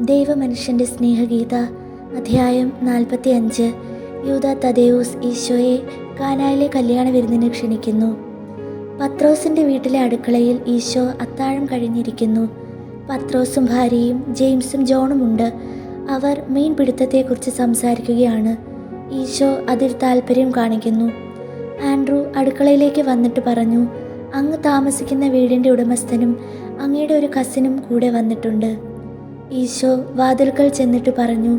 ദൈവമനുഷ്യന്റെ സ്നേഹഗീത അധ്യായം നാൽപ്പത്തി അഞ്ച് യൂത തദേവൂസ് ഈശോയെ കാനായിലെ കല്യാണ വിരുന്നിന് ക്ഷണിക്കുന്നു. പത്രോസിന്റെ വീട്ടിലെ അടുക്കളയിൽ ഈശോ അത്താഴം കഴിഞ്ഞിരിക്കുന്നു. പത്രോസും ഭാര്യയും ജെയിംസും ജോണുമുണ്ട് അവർ മീൻപിടുത്തത്തെക്കുറിച്ച് സംസാരിക്കുകയാണ്. ഈശോ അതിൽ താല്പര്യം കാണിക്കുന്നു. ആൻഡ്രൂ അടുക്കളയിലേക്ക് വന്നിട്ട് പറഞ്ഞു അങ്ങ് താമസിക്കുന്ന വീടിന്റെ ഉടമസ്ഥനും അങ്ങയുടെ ഒരു കസിനും കൂടെ വന്നിട്ടുണ്ട്. ഈശോ വാതിൽക്കൽ ചെന്നിട്ട് പറഞ്ഞു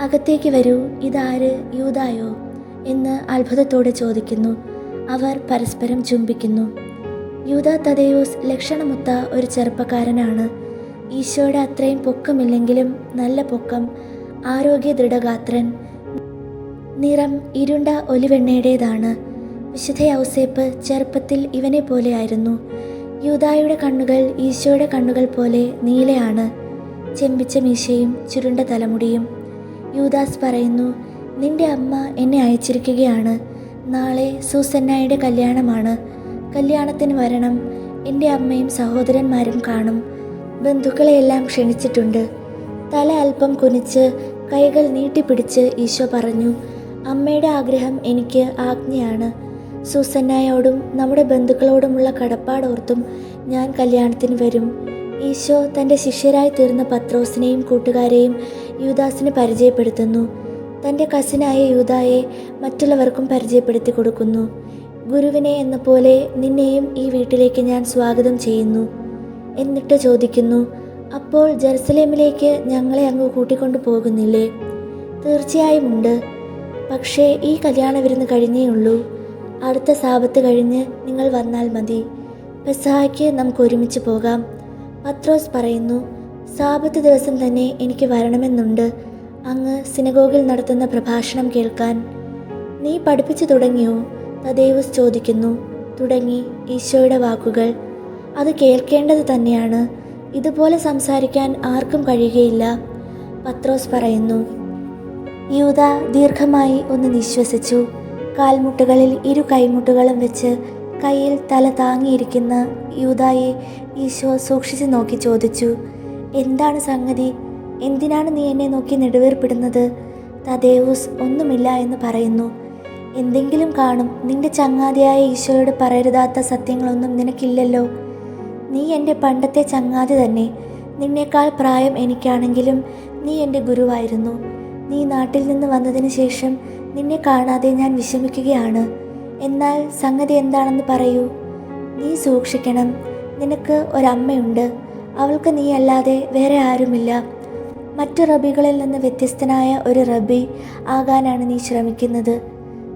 അകത്തേക്ക് വരൂ ഇതാര് യൂതായോ? എന്ന് അത്ഭുതത്തോടെ ചോദിക്കുന്നു. അവർ പരസ്പരം ചുംബിക്കുന്നു. യൂത തദയോസ് ലക്ഷണമൊത്ത ഒരു ചെറുപ്പക്കാരനാണ്. ഈശോയുടെ അത്രയും പൊക്കമില്ലെങ്കിലും നല്ല പൊക്കം ആരോഗ്യ ദൃഢഗാത്രൻ നിറം ഇരുണ്ട ഒലിവെണ്ണയുടേതാണ്. വിശുദ്ധ ഔസേപ്പ് ചെറുപ്പത്തിൽ ഇവനെ പോലെയായിരുന്നു യൂതായുടെ കണ്ണുകൾ ഈശോയുടെ കണ്ണുകൾ പോലെ നീലയാണ്. ചെമ്പിച്ച മീശയും ചുരുണ്ട തലമുടിയും. യൂദാസ് പറയുന്നു നിന്റെ അമ്മ എന്നെ അയച്ചിരിക്കുകയാണ്. നാളെ സൂസന്നായുടെ കല്യാണമാണ്. കല്യാണത്തിന് വരണം. എന്റെ അമ്മയും സഹോദരന്മാരും കാണും. ബന്ധുക്കളെയെല്ലാം ക്ഷണിച്ചിട്ടുണ്ട്. തല അല്പം കുനിച്ച് കൈകൾ നീട്ടിപ്പിടിച്ച് ഈശോ പറഞ്ഞു അമ്മയുടെ ആഗ്രഹം എനിക്ക് ആജ്ഞയാണ്. സൂസന്നായോടും നമ്മുടെ ബന്ധുക്കളോടുമുള്ള കടപ്പാടോർത്തും ഞാൻ കല്യാണത്തിന് വരും. ഈശോ തന്റെ ശിഷ്യരായി തീർന്ന പത്രോസിനെയും കൂട്ടുകാരെയും യൂദാസിന് പരിചയപ്പെടുത്തുന്നു. തന്റെ കസിനായ യൂദായെ മറ്റുള്ളവർക്കും പരിചയപ്പെടുത്തി കൊടുക്കുന്നു. ഗുരുവിനെ എന്ന പോലെ നിന്നെയും ഈ വീട്ടിലേക്ക് ഞാൻ സ്വാഗതം ചെയ്യുന്നു. എന്നിട്ട് ചോദിക്കുന്നു അപ്പോൾ ജെറുസലേമിലേക്ക് ഞങ്ങളെ അങ്ങ് കൂട്ടിക്കൊണ്ടു പോകുന്നില്ലേ? തീർച്ചയായും ഉണ്ട്. പക്ഷേ ഈ കല്യാണ വിരുന്ന് കഴിഞ്ഞേ ഉള്ളൂ. അടുത്ത സാപത്ത് കഴിഞ്ഞ് നിങ്ങൾ വന്നാൽ മതി. പെസഹായ്ക്ക് നമുക്ക് ഒരുമിച്ച് പോകാം. പത്രോസ് പറയുന്നു സാപത്ത് ദിവസം തന്നെ എനിക്ക് വരണമെന്നുണ്ട്. അങ്ങ് സിനഗോഗിൽ നടത്തുന്ന പ്രഭാഷണം കേൾക്കാൻ. നീ പഠിപ്പിച്ചു തുടങ്ങിയോ? തദേവസ് ചോദിക്കുന്നു. തുടങ്ങി ഈശോയുടെ വാക്കുകൾ. അത് കേൾക്കേണ്ടത് തന്നെയാണ്. ഇതുപോലെ സംസാരിക്കാൻ ആർക്കും കഴിയുകയില്ല. പത്രോസ് പറയുന്നു. യൂത ദീർഘമായി ഒന്ന് നിശ്വസിച്ചു. കാൽമുട്ടുകളിൽ ഇരു കൈമുട്ടുകളും വെച്ച് കയ്യിൽ തല താങ്ങിയിരിക്കുന്ന യൂതായെ ഈശോ സൂക്ഷിച്ചു നോക്കി ചോദിച്ചു എന്താണ് സംഗതി? എന്തിനാണ് നീ എന്നെ നോക്കി നെടുവേർപ്പെടുന്നത് തദേവൂസ് ഒന്നുമില്ല എന്ന് പറയുന്നു. എന്തെങ്കിലും കാണും. നിന്റെ ചങ്ങാതിയായ ഈശോയോട് പറയരുതാത്ത സത്യങ്ങളൊന്നും നിനക്കില്ലല്ലോ. നീ എന്റെ പണ്ടത്തെ ചങ്ങാതി തന്നെ. നിന്നേക്കാൾ പ്രായം എനിക്കാണെങ്കിലും നീ എന്റെ ഗുരുവായിരുന്നു. നീ നാട്ടിൽ നിന്ന് വന്നതിന് ശേഷം നിന്നെ കാണാതെ ഞാൻ വിഷമിക്കുകയാണ്. എന്നാൽ സംഗതി എന്താണെന്ന് പറയൂ. നീ സൂക്ഷിക്കണം. നിനക്ക് ഒരമ്മയുണ്ട്. അവൾക്ക് നീ അല്ലാതെ വേറെ ആരുമില്ല. മറ്റു റബികളിൽ നിന്ന് വ്യത്യസ്തനായ ഒരു റബി ആകാനാണ് നീ ശ്രമിക്കുന്നത്.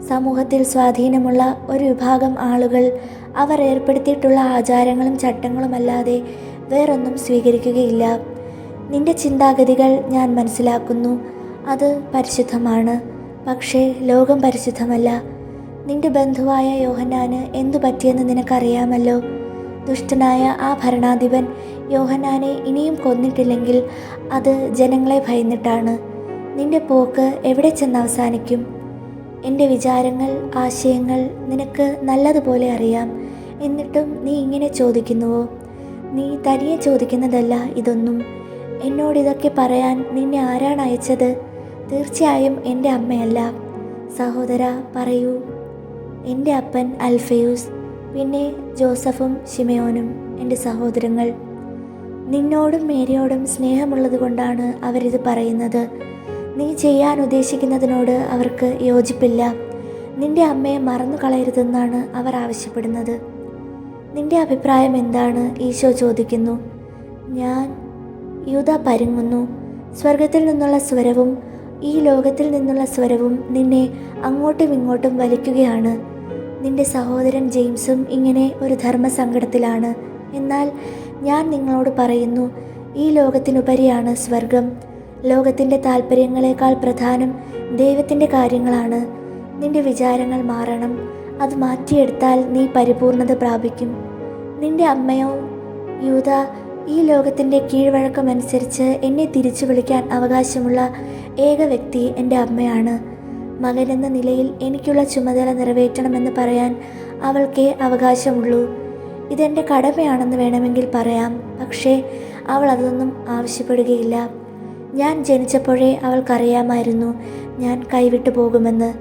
സമൂഹത്തിൽ സ്വാധീനമുള്ള ഒരു വിഭാഗം ആളുകൾ അവർ ഏർപ്പെടുത്തിയിട്ടുള്ള ആചാരങ്ങളും ചട്ടങ്ങളുമല്ലാതെ വേറൊന്നും സ്വീകരിക്കുകയില്ല. നിന്റെ ചിന്താഗതികൾ ഞാൻ മനസ്സിലാക്കുന്നു. അത് പരിശുദ്ധമാണ്. പക്ഷേ ലോകം പരിശുദ്ധമല്ല. നിന്റെ ബന്ധുവായ യോഹന്നാന് എന്തു പറ്റിയെന്ന് നിനക്കറിയാമല്ലോ? ദുഷ്ടനായ ആ ഭരണാധിപൻ യോഹന്നാനെ ഇനിയും കൊന്നിട്ടില്ലെങ്കിൽ അത് ജനങ്ങളെ ഭയന്നിട്ടാണ്. നിന്റെ പോക്ക് എവിടെ ചെന്ന് അവസാനിക്കും? എന്റെ വിചാരങ്ങൾ ആശയങ്ങൾ നിനക്ക് നല്ലതുപോലെ അറിയാം. എന്നിട്ടും നീ ഇങ്ങനെ ചോദിക്കുന്നുവോ? നീ തനിയെ ചോദിക്കുന്നതല്ല ഇതൊന്നും. എന്നോടിതൊക്കെ പറയാൻ നിന്നെ ആരാണ് അയച്ചത്? തീർച്ചയായും എന്റെ അമ്മയല്ല. സഹോദര പറയൂ. എന്റെ അപ്പൻ അൽഫയൂസ് പിന്നെ ജോസഫും ഷിമയോനും എന്റെ സഹോദരങ്ങൾ. നിന്നോടും മേരിയോടും സ്നേഹമുള്ളത് കൊണ്ടാണ് അവരിത് പറയുന്നത്. നീ ചെയ്യാൻ ഉദ്ദേശിക്കുന്നതിനോട് അവർക്ക് യോജിപ്പില്ല. നിന്റെ അമ്മയെ മറന്നു കളയരുതെന്നാണ് അവർ ആവശ്യപ്പെടുന്നത്. നിന്റെ അഭിപ്രായം എന്താണ്? ഈശോ ചോദിക്കുന്നു. ഞാൻ യൂത പരുങ്ങുന്നു. സ്വർഗത്തിൽ നിന്നുള്ള സ്വരവും ഈ ലോകത്തിൽ നിന്നുള്ള സ്വരവും നിന്നെ അങ്ങോട്ടും ഇങ്ങോട്ടും വലിക്കുകയാണ്. നിന്റെ സഹോദരൻ ജെയിംസും ഇങ്ങനെ ഒരു ധർമ്മസങ്കടത്തിലാണ്. എന്നാൽ ഞാൻ നിങ്ങളോട് പറയുന്നു ഈ ലോകത്തിനുപരിയാണ് സ്വർഗം. ലോകത്തിന്റെ താല്പര്യങ്ങളെക്കാൾ പ്രധാനം ദൈവത്തിന്റെ കാര്യങ്ങളാണ്. നിന്റെ വിചാരങ്ങൾ മാറണം അത് മാറ്റിയെടുത്താൽ നീ പരിപൂർണത പ്രാപിക്കും. നിന്റെ അമ്മയോ യൂത ഈ ലോകത്തിന്റെ കീഴ്വഴക്കമനുസരിച്ച് എന്നെ തിരിച്ചു വിളിക്കാൻ അവകാശമുള്ള ഏക വ്യക്തി എന്റെ അമ്മയാണ്. മകനെന്ന നിലയിൽ എനിക്കുള്ള ചുമതല നിറവേറ്റണമെന്ന് പറയാൻ അവൾക്കേ അവകാശമുള്ളൂ. ഇതെന്റെ കടമയാണെന്ന് വേണമെങ്കിൽ പറയാം പക്ഷേ അവൾ അതൊന്നും ആവശ്യപ്പെടുകയില്ല. ഞാൻ ജനിച്ചപ്പോഴേ അവൾക്കറിയാമായിരുന്നു ഞാൻ കൈവിട്ടു പോകുമെന്ന്.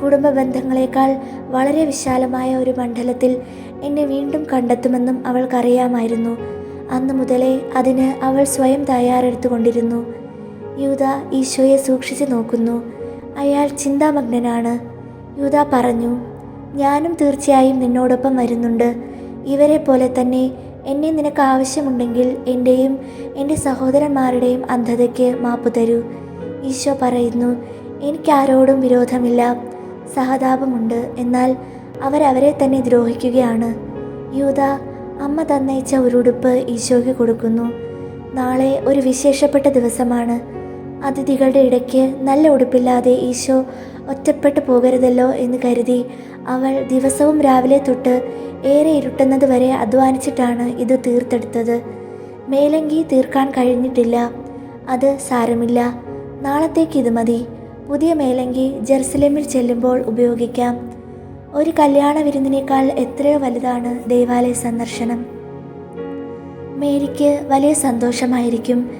കുടുംബ ബന്ധങ്ങളെക്കാൾ വളരെ വിശാലമായ ഒരു മണ്ഡലത്തിൽ എന്നെ വീണ്ടും കണ്ടെത്തുമെന്നും അവൾക്കറിയാമായിരുന്നു. അന്നു മുതലേ അതിന് അവൾ സ്വയം തയ്യാറെടുത്തുകൊണ്ടിരുന്നു. യൂത ഈശോയെ സൂക്ഷിച്ചു നോക്കുന്നു. അയാൾ ചിന്താമഗ്നനാണ്. യൂത പറഞ്ഞു ഞാനും തീർച്ചയായും നിന്നോടൊപ്പം വരുന്നുണ്ട്. ഇവരെ പോലെ തന്നെ എന്നെ നിനക്ക് ആവശ്യമുണ്ടെങ്കിൽ എന്റെയും എന്റെ സഹോദരന്മാരുടെയും അന്ധതയ്ക്ക് മാപ്പ് തരൂ. ഈശോ പറയുന്നു എനിക്കാരോടും വിരോധമില്ല. സഹതാപമുണ്ട്. എന്നാൽ അവരവരെ തന്നെ ദ്രോഹിക്കുകയാണ്. യൂത അമ്മ തന്നയിച്ച ഒരു ഉടുപ്പ് ഈശോയ്ക്ക് കൊടുക്കുന്നു. നാളെ ഒരു വിശേഷപ്പെട്ട ദിവസമാണ്. അതിഥികളുടെ ഇടയ്ക്ക് നല്ല ഉടുപ്പില്ലാതെ ഈശോ ഒറ്റപ്പെട്ടു പോകരുതല്ലോ എന്ന് കരുതി അവൾ ദിവസവും രാവിലെ തൊട്ട് ഏറെ ഇരുട്ടുന്നത് വരെ അധ്വാനിച്ചിട്ടാണ് ഇത് തീർത്തെടുത്തത്. മേലങ്കി തീർക്കാൻ കഴിഞ്ഞിട്ടില്ല. അത് സാരമില്ല. നാളത്തേക്ക് ഇത് മതി. പുതിയ മേലങ്കി ജെറുസലേമിൽ ചെല്ലുമ്പോൾ ഉപയോഗിക്കാം. ഒരു കല്യാണ വിരുന്നിനേക്കാൾ എത്രയോ വലുതാണ് ദേവാലയ സന്ദർശനം. മേരിക്ക് വലിയ സന്തോഷമായിരിക്കും.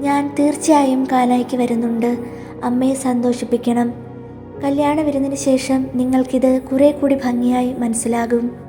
ഞാൻ തീർച്ചയായും കാനായിക്ക് വരുന്നുണ്ട്. അമ്മയെ സന്തോഷിപ്പിക്കണം. കല്യാണ വിരുന്നിന് ശേഷം നിങ്ങൾക്കിത് കുറേ കൂടി ഭംഗിയായി മനസ്സിലാകും.